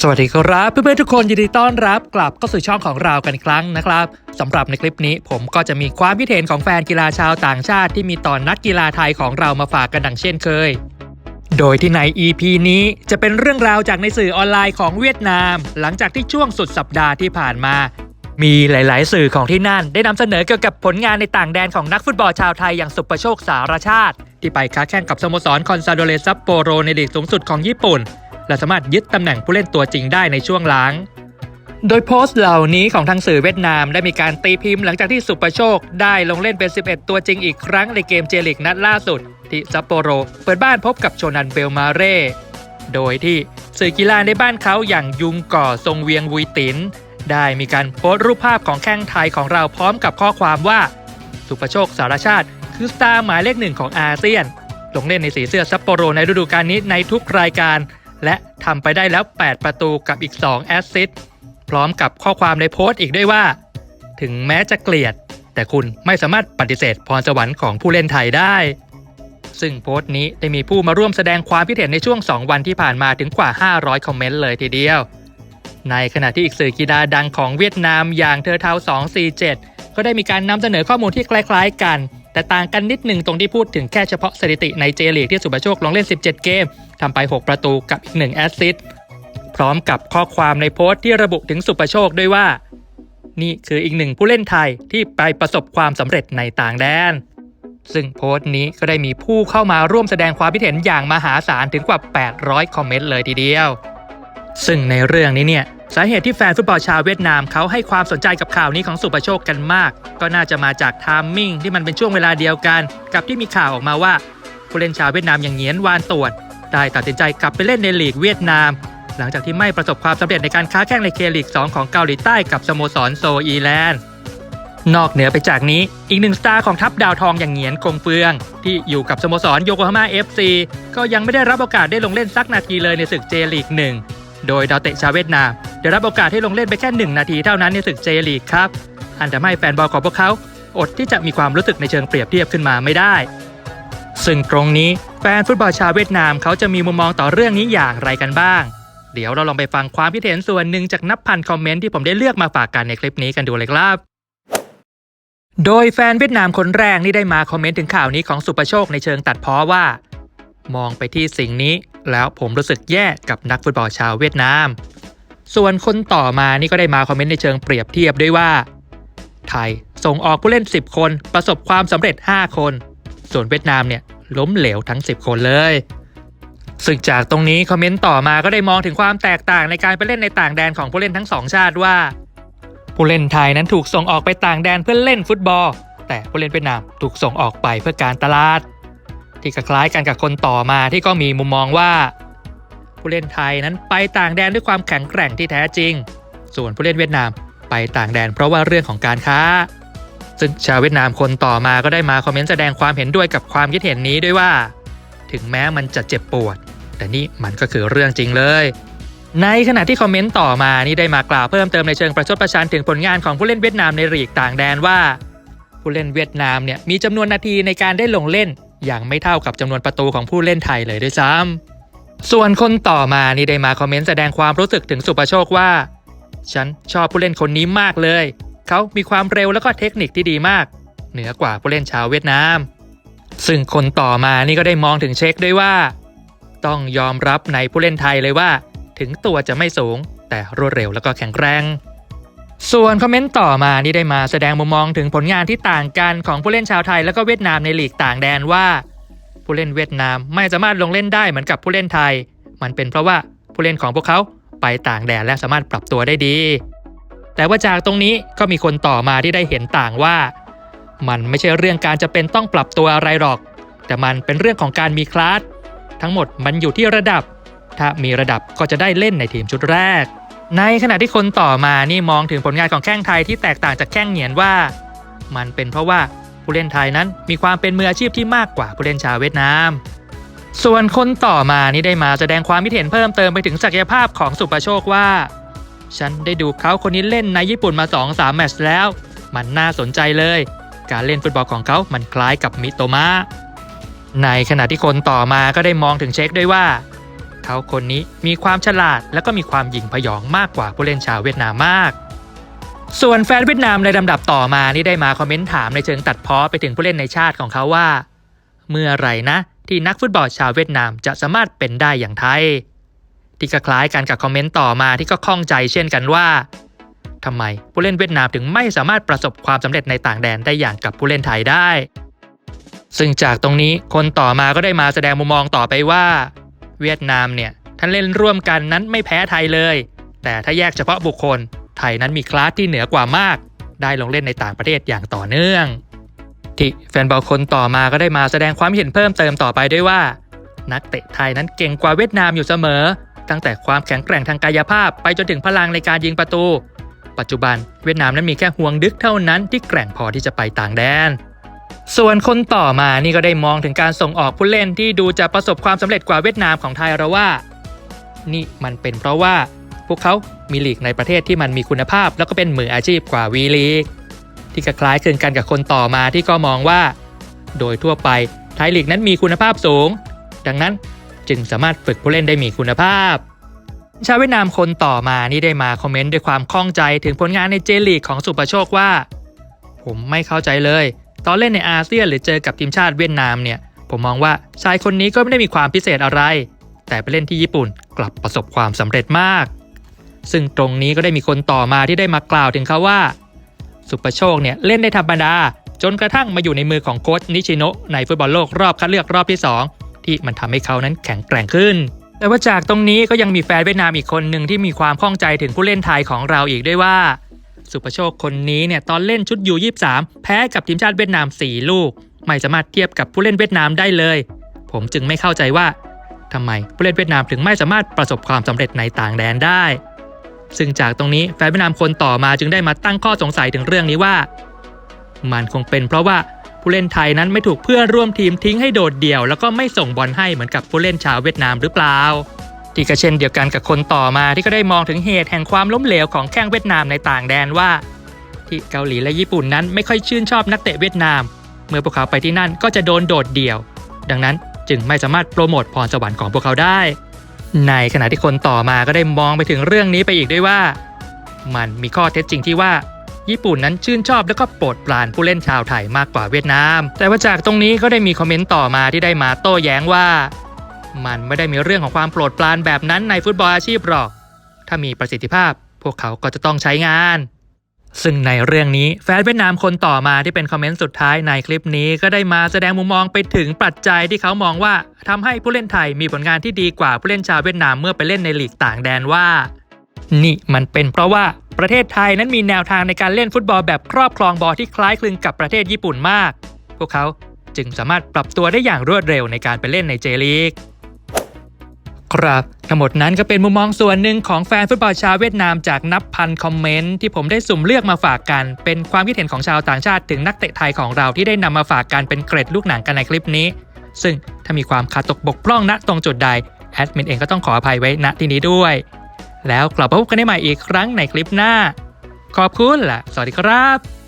สวัสดีครับเพื่อนๆทุกคนยินดีต้อนรับกลับเข้าสู่ช่องของเรากันอีกครั้งนะครับสำหรับในคลิปนี้ผมก็จะมีความคิดเห็นของแฟนกีฬาชาวต่างชาติที่มีต่อนนักกีฬาไทยของเรามาฝากกันดังเช่นเคย โดยที่ใน EP นี้จะเป็นเรื่องราวจากในสื่อออนไลน์ของเวียดนาม หลังจากที่ช่วงสุดสัปดาห์ที่ผ่านมา มีหลาย ๆ สื่อของที่นั่น ได้นำเสนอเกี่ยวกับผลงานในต่างแดนของนักฟุตบอลชาวไทยอย่างสุประโชคสารชาติ ที่ไปค้าแข่งกับสโมสรคอนซาโดเลซัปโปโรในลีกสูงสุดของญี่ปุ่น และสามารถยึดตำแหน่งผู้เล่นตัวจริงได้ในช่วงหลัง โดยโพสต์เหล่านี้ของทางสื่อเวียดนามได้มีการตีพิมพ์หลังจากที่สุประโชค ได้ลงเล่นเป็น 11 ตัวจริงอีกครั้งในเกมเจลิกนัดล่าสุด ที่ซัปโปโร เปิดบ้านพบกับโชนันเบลมาเร่โดยที่สื่อกีฬาในบ้านเขาอย่างยุงก่อทรงเวียงวุยตินได้มีการโพสต์รูปภาพของแข้งไทยของเราพร้อมกับข้อความว่า สุประโชคสารชาติ คือสตาร์หมายเลขหนึ่งของอาเซียน ลงเล่นในสีเสื้อซัปโปโรในฤดูกาลนี้ในทุกรายการ และทำไปได้แล้ว 8 ประตูกับอีก 2 แอสซิสต์พร้อมกับข้อความในโพสต์อีกด้วยว่า ถึงแม้จะเกลียด แต่คุณไม่สามารถปฏิเสธพรสวรรค์ของผู้เล่นไทยได้ ซึ่งโพสต์นี้ได้มีผู้มาร่วมแสดงความคิดเห็นในช่วง 2 วันที่ผ่านมาถึงกว่า 500 คอมเมนต์เลยทีเดียว ในขณะที่อีกสื่อกีฬาดังของเวียดนามอย่างเทอเทา247 ก็ได้มีการนำเสนอข้อมูลที่คล้าย ๆ กัน แต่ต่างกันนิดหนึ่งตรงที่พูดถึงแค่เฉพาะสถิติในเจลีกที่สุปโชคลงเล่น 17 เกมทำไป 6 ประตูกับอีก 1 แอสซิสต์พร้อมกับข้อความในโพสต์ที่ระบุถึงสุประโชคด้วยว่า นี่คืออีกหนึ่งผู้เล่นไทยที่ไปประสบความสำเร็จในต่างแดน ซึ่งโพสต์นี้ก็ได้มีผู้เข้ามาร่วมแสดงความคิดเห็นอย่างมหาศาลถึงกว่า 800 คอมเมนต์เลยทีเดียว ซึ่งในเรื่องนี้เนี่ย สาเหตุที่แฟนฟุตบอลชาวเวียดนามเขาให้ความสนใจกับข่าวนี้ของสุประโชคกันมาก ก็น่าจะมาจากไทามมิ่งที่มันเป็นช่วงเวลาเดียวกัน กับที่มีข่าวออกมาว่าผู้เล่นชาวเวียดนามอย่างเงียนวานตรวจได้ตัดสินใจกลับไปเล่นในลีกเวียดนาม หลังจากที่ไม่ประสบความสำเร็จในการค้าแข่งในเคลีก 2 ของเกาหลีใต้กับสโมสรโซอีแลนด์นอกเหนือไปจากนี้อีกหนึ่งสตาร์ของทัพดาวทองอย่างเงียนคงเฟือง ที่อยู่กับสโมสรโยโกฮาม่าเอฟซีก็ยังไม่ได้รับโอกาสได้ลงเล่นสักนาทีเลยในศึกเจลีกหนึ่งโดยดาวเตะชาวเวียดนาม ได้รับโอกาสให้ลงเล่นไปแค่หนึ่งนาทีเท่านั้นในศึกเจลีกครับ อันทำให้แฟนบอลของพวกเขา อดที่จะมีความรู้สึกในเชิงเปรียบเทียบขึ้นมาไม่ได้ ซึ่งตรงนี้แฟนฟุตบอลชาวเวียดนามเขาจะมีมุมมองต่อเรื่องนี้อย่างไรกันบ้าง เดี๋ยวเราลองไปฟังความคิดเห็นส่วนหนึ่งจากนับพันคอมเมนต์ที่ผมได้เลือกมาฝากกันในคลิปนี้กันดูเลยครับโดยแฟนเวียดนามคนแรกนี่ได้มาคอมเมนต์ถึงข่าวนี้ของสุประโชคในเชิงตัดพ้อว่า มองไปที่สิ่งนี้ แล้วผมรู้สึกแย่กับนักฟุตบอลชาวเวียดนาม ส่วนคนต่อมานี่ก็ได้มาคอมเมนต์ในเชิงเปรียบเทียบด้วยว่า ไทยส่งออกผู้เล่น 10 คน ประสบความสำเร็จ 5 คน ส่วนเวียดนามเนี่ยล้มเหลวทั้ง 10 คนเลยซึ่งจากตรงนี้คอมเมนต์ต่อมาก็ได้มองถึงความแตกต่างในการไปเล่นในต่างแดนของผู้เล่นทั้งสองชาติว่า ผู้เล่นไทยนั้นถูกส่งออกไปต่างแดนเพื่อเล่นฟุตบอล แต่ผู้เล่นเวียดนามถูกส่งออกไปเพื่อการตลาด ที่คล้ายกันกับคนต่อมาที่ก็มีมุมมองว่า ผู้เล่นไทยนั้นไปต่างแดนด้วยความแข็งแกร่งที่แท้จริง ส่วนผู้เล่นเวียดนามไปต่างแดนเพราะว่าเรื่องของการค้า ซึ่งชาวเวียดนามคนต่อมาก็ได้มาคอมเมนต์แสดงความเห็นด้วยกับความคิดเห็นนี้ด้วยว่า ถึงแม้มันจะเจ็บปวด แต่นี่มันก็คือเรื่องจริงเลย ในขณะที่คอมเมนต์ต่อมานี่ได้มากล่าวเพิ่มเติมในเชิงประชดประชันถึงผลงานของผู้เล่นเวียดนามในลีกต่างแดนว่า ผู้เล่นเวียดนามเนี่ยมีจำนวนนาทีในการได้ลงเล่น อย่างไม่เท่ากับจำนวนประตูของผู้เล่นไทยเลยด้วยซ้ำ ส่วนคนต่อมานี่ได้มาคอมเมนต์แสดงความรู้สึกถึงสุประโชคว่า ฉันชอบผู้เล่นคนนี้มากเลย เขามีความเร็วแล้วก็เทคนิคที่ดีมาก เหนือกว่าผู้เล่นชาวเวียดนาม ซึ่งคนต่อมานี่ก็ได้มองถึงเช็คด้วยว่า ต้องยอมรับในผู้เล่นไทยเลยว่า ถึงตัวจะไม่สูง แต่รวดเร็วแล้วก็แข็งแรง ส่วนคอมเมนต์ต่อมานี่ได้มาแสดงมุมมองถึงผลงานที่ต่างกันของผู้เล่นชาวไทยแล้วก็เวียดนามในลีกต่างแดนว่า ผู้เล่นเวียดนามไม่สามารถลงเล่นได้เหมือนกับผู้เล่นไทย มันเป็นเพราะว่าผู้เล่นของพวกเขาไปต่างแดนและสามารถปรับตัวได้ดี แต่ว่าจากตรงนี้ก็มีคนต่อมาที่ได้เห็นต่างว่า มันไม่ใช่เรื่องการจะเป็นต้องปรับตัวอะไรหรอก แต่มันเป็นเรื่องของการมีคลาสทั้งหมดมันอยู่ที่ระดับ ถ้ามีระดับก็จะได้เล่นในทีมชุดแรก ในขณะที่คนต่อมานี่มองถึงผลงานของแข้งไทยที่แตกต่างจากแข้งเหงียนว่า มันเป็นเพราะว่า ผู้เล่นไทยนั้นมีความเป็นมืออาชีพที่มากกว่าผู้เล่นชาวเวียดนาม ส่วนคนต่อมานี่ได้มาแสดงความคิดเห็นเพิ่มเติมไปถึงศักยภาพของสุประโชคว่า ฉันได้ดูเขาคนนี้เล่นในญี่ปุ่นมา 2-3 แมตช์แล้ว มันน่าสนใจเลย การเล่นฟุตบอลของเขามันคล้ายกับมิโตมะในขณะที่คนต่อมาก็ได้มองถึงเช็คด้วยว่า เขาคนนี้มีความฉลาดและก็มีความหยิ่งพยองมากกว่าผู้เล่นชาวเวียดนามมาก ส่วนแฟนเวียดนามในลำดับต่อมานี่ได้มาคอมเมนต์ถามในเชิงตัดเพ้อไปถึงผู้เล่นในชาติของเขาว่า เมื่อไหร่นะ ที่นักฟุตบอลชาวเวียดนามจะสามารถเป็นได้อย่างไทย ที่ก็คล้ายกันกับคอมเมนต์ต่อมาที่ก็ข้องใจเช่นกันว่าทำไมผู้เล่นเวียดนามถึงไม่สามารถประสบความสำเร็จในต่างแดนได้อย่างกับผู้เล่นไทยได้ ซึ่งจากตรงนี้คนต่อมาก็ได้มาแสดงมุมมองต่อไปว่า เวียดนามเนี่ยท่านเล่นร่วมกันนั้นไม่แพ้ไทยเลย แต่ถ้าแยกเฉพาะบุคคล ไทยนั้นมีคลาสที่เหนือกว่ามาก ได้ลงเล่นในต่างประเทศอย่างต่อเนื่อง ที่แฟนบอลคนต่อมาก็ได้มาแสดงความเห็นเพิ่มเติมต่อไปด้วยว่า นักเตะไทยนั้นเก่งกว่าเวียดนามอยู่เสมอ ตั้งแต่ความแข็งแกร่งทางกายภาพ ไปจนถึงพลังในการยิงประตู ปัจจุบันเวียดนามนั้นมีแค่ห่วงดึกเท่านั้นที่แกร่งพอที่จะไปต่างแดนส่วนคนต่อมานี่ก็ได้มองถึงการส่งออกผู้เล่นที่ดูจะประสบความสำเร็จกว่าเวียดนามของไทยเราว่า นี่มันเป็นเพราะว่า พวกเขา มีลีกในประเทศที่มันมีคุณภาพ แล้วก็เป็นมืออาชีพกว่าวีลีกที่คล้ายคลึงกันกับคนต่อมาที่ก็มองว่า โดยทั่วไปไทยลีกนั้นมีคุณภาพสูง ดังนั้นจึงสามารถฝึกผู้เล่นได้มีคุณภาพ ชาวเวียดนามคนต่อมานี่ได้มาคอมเมนต์ด้วยความข้องใจถึงผลงานในเจลีกของสุประโชคว่า ผมไม่เข้าใจเลย ตอนเล่นในอาเซียนหรือเจอกับทีมชาติเวียดนามเนี่ย ผมมองว่าชายคนนี้ก็ไม่ได้มีความพิเศษอะไร แต่ไปเล่นที่ญี่ปุ่นกลับประสบความสำเร็จมาก ซึ่งตรงนี้ก็ได้มีคนต่อมาที่ได้มากล่าวถึงเขาว่า สุประโชคเนี่ยเล่นได้ธรรมดา จนกระทั่งมาอยู่ในมือของโค้ชนิชิโนะในฟุตบอลโลกรอบคัดเลือกรอบที่ 2 ที่มันทำให้เขานั้นแข็งแกร่งขึ้น แต่ว่าจากตรงนี้ก็ยังมีแฟนเวียดนามอีกคนหนึ่งที่มีความข้องใจถึงผู้เล่นไทยของเราอีกด้วยว่า สุประโชคคนนี้เนี่ยตอนเล่นชุดยู23แพ้กับทีมชาติเวียดนาม 4 ลูก ไม่สามารถเทียบกับผู้เล่นเวียดนามได้เลย ผมจึงไม่เข้าใจว่าทำไมผู้เล่นเวียดนามถึงไม่สามารถประสบความสำเร็จในต่างแดนได้ ซึ่งจากตรงนี้แฟนเวียดนามคนต่อมาจึงได้มาตั้งข้อสงสัยถึงเรื่องนี้ว่า มันคงเป็นเพราะว่าผู้เล่นไทยนั้นไม่ถูกเพื่อนร่วมทีมทิ้งให้โดดเดี่ยว แล้วก็ไม่ส่งบอลให้เหมือนกับผู้เล่นชาวเวียดนามหรือเปล่าที่ก็เช่นเดียวกันกับคนต่อมาที่ก็ได้มองถึงเหตุแห่งความล้มเหลวของแข้งเวียดนามในต่างแดนว่า ที่เกาหลีและญี่ปุ่นนั้นไม่ค่อยชื่นชอบนักเตะเวียดนาม เมื่อพวกเขาไปที่นั่นก็จะโดนโดดเดี่ยว ดังนั้นจึงไม่สามารถโปรโมทพรสวรรค์ของพวกเขาได้ ในขณะที่คนต่อมาก็ได้มองไปถึงเรื่องนี้ไปอีกด้วยว่า มันมีข้อเท็จจริงที่ว่า ญี่ปุ่นนั้นชื่นชอบและก็โปรดปรานผู้เล่นชาวไทยมากกว่าเวียดนาม แต่ว่าจากตรงนี้ก็ได้มีคอมเมนต์ต่อมาที่ได้มาโต้แย้งว่า มันไม่ได้มีเรื่องของความโปรดปรานแบบนั้นในฟุตบอลอาชีพหรอก ถ้ามีประสิทธิภาพ พวกเขาก็จะต้องใช้งาน ซึ่งในเรื่องนี้แฟนเวียดนามคนต่อมาที่เป็นคอมเมนต์สุดท้ายในคลิปนี้ก็ได้มาแสดงมุมมองไปถึงปัจจัยที่เขามองว่าทำให้ผู้เล่นไทยมีผลงานที่ดีกว่าผู้เล่นชาวเวียดนามเมื่อไปเล่นในลีกต่างแดนว่า นี่มันเป็นเพราะว่าประเทศไทยนั้นมีแนวทางในการเล่นฟุตบอลแบบครอบครองบอลที่คล้ายคลึงกับประเทศญี่ปุ่นมาก พวกเขาจึงสามารถปรับตัวได้อย่างรวดเร็วในการไปเล่นในเจลีก ครับ ทั้งหมดนั้นก็เป็นมุมมองส่วนหนึ่งของแฟนฟุตบอลชาวเวียดนามจากนับพันคอมเมนต์ที่ผมได้สุ่มเลือกมาฝากกัน เป็นความคิดเห็นของชาวต่างชาติถึงนักเตะไทยของเราที่ได้นำมาฝากกันเป็นเกร็ดลูกหนังกันในคลิปนี้ ซึ่งถ้ามีความขาดตกบกพร่องณตรงจุดใดแอดมินเองก็ต้องขออภัยไว้ณที่นี้ด้วย แล้วกลับมาพบกันได้ใหม่อีกครั้งในคลิปหน้า ขอบคุณและสวัสดีครับ